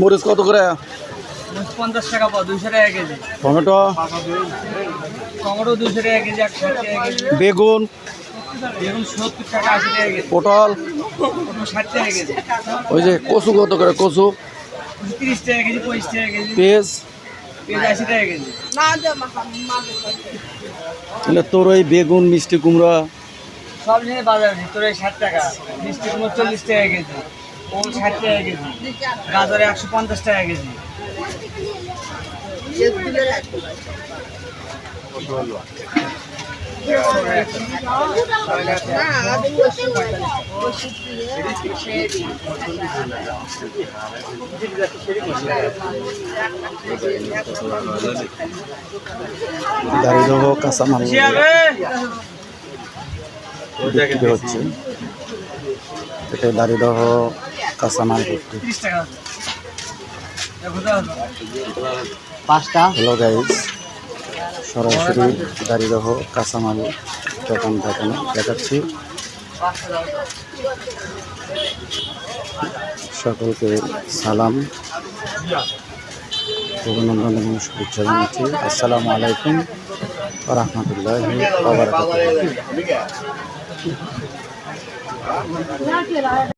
মরিচ কত করে? পঞ্চাশ টাকা পাও দুইশো টাকা কেজি। টমেটো? টমেটো দুইশো টাকা কেজি একশো টাকা কেজি। বেগুন? বেগুন সত্তর টাকা আশি টাকা কেজি। পটল? পটল ষাট টাকা কেজি। ওই যে কচু কত করে কচু? তিরিশ টাকা কেজি পঁচিশ টাকা কেজি। পেঁয়াজ? তোর ওই বেগুন মিষ্টি কুমড়া সব নিয়ে বাজার ভিতরে ষাট টাকা। মিষ্টি কুমড়ো চল্লিশ টাকা কেজি ওল ষাট টাকা কেজি গাজরে একশো পঞ্চাশ টাকা কেজি। দেবো কাঁচামাল বিক্রি হচ্ছে। এটা দেবো কাঁচামাল বিক্রি। তিরিশ টাকা দেখো তো পাঁচটা। হ্যালো গাইজ সরাসরি দেবো কাঁচামাল দোকান দোকানে দেখাচ্ছি। সকলকে সালাম। অভিনন্দন এবং শুভেচ্ছা জানাচ্ছি। আসসালামু আলাইকুম। রহমতুল্লাহ